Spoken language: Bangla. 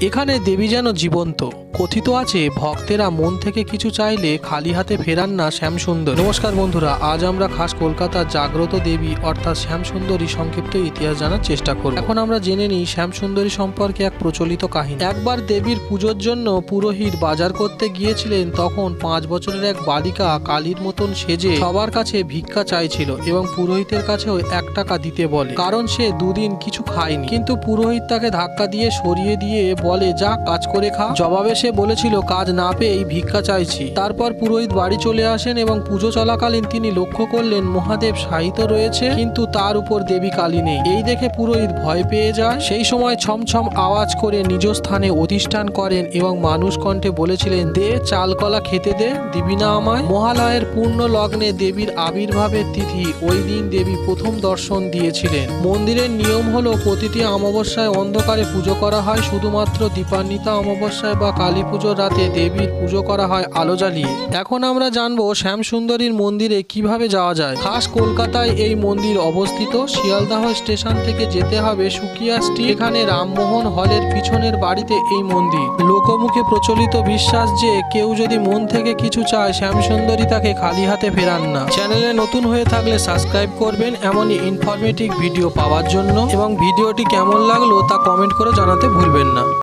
এখানে দেবী যেন জীবন্ত। কথিত আছে, ভক্তেরা মন থেকে কিছু চাইলে খালি হাতে ফেরান না শ্যামসুন্দর। নমস্কার বন্ধুরা, আজ আমরা খাস কলকাতার জাগ্রত দেবী, অর্থাৎ শ্যামসুন্দরী সংক্ষিপ্ত ইতিহাস জানার চেষ্টা করব। এখন আমরা জেনে নিই শ্যামসুন্দরী সম্পর্কে এক প্রচলিত কাহিনী। একবার দেবীর পুজোর জন্য পুরোহিত বাজার করতে গিয়েছিলেন, তখন পাঁচ বছরের এক বালিকা কালীর মতন সেজে সবার কাছে ভিক্ষা চাইছিল এবং পুরোহিতের কাছেও এক টাকা দিতে বলে। কারণ সে দুদিন কিছু খায়নি। কিন্তু পুরোহিত তাকে ধাক্কা দিয়ে সরিয়ে দিয়ে বলে, যা, কাজ করে খা। জবাবে সে বলেছিল, কাজ না পেয়েই ভিক্ষা চাইছি। তারপর পুরোহিত বাড়ি চলে আসেন এবং পুজো চলাকালীন তিনি লক্ষ্য করলেন, মহাদেব সাহিত্য রয়েছে, কিন্তু তার উপর দেবী কালী নেই। এই দেখে পুরোহিত ভয় পেয়ে যায়। সেই সময় ছমছম আওয়াজ করে নিজ স্থানে অধিষ্ঠান করেন এবং মানুষ কণ্ঠে বলেছিলেন, দে, চালকলা খেতে দে, দিবি না আমায়। মহালয়ের পূর্ণ লগ্নে দেবীর আবির্ভাবের তিথি ওই দিন দেবী প্রথম দর্শন দিয়েছিলেন। মন্দিরের নিয়ম হলো, প্রতিটি অমাবস্যায় অন্ধকারে পুজো করা হয়, শুধুমাত্র দীপান্বিতা অমাবস্যায় বা কালী পুজোর রাতে দেবীর পুজো করা হয় আলো জ্বালিয়ে। এখন আমরা জানব শ্যামসুন্দরীর মন্দিরে কীভাবে যাওয়া যায়। খাস কলকাতায় এই মন্দির অবস্থিত। শিয়ালদাহ স্টেশন থেকে যেতে হবে সুকিয়া স্ট্রিট। এখানে রামমোহন হলের পিছনের বাড়িতে এই মন্দির। লোকমুখে প্রচলিত বিশ্বাস যে কেউ যদি মন থেকে কিছু চায়, শ্যামসুন্দরী তাকে খালি হাতে ফেরান না। চ্যানেলে নতুন হয়ে থাকলে সাবস্ক্রাইব করবেন। এমনই ইনফরমেটিভ ভিডিও পাওয়ার জন্য। এবং ভিডিওটি কেমন লাগল তা কমেন্ট করে জানাতে ভুলবেন না।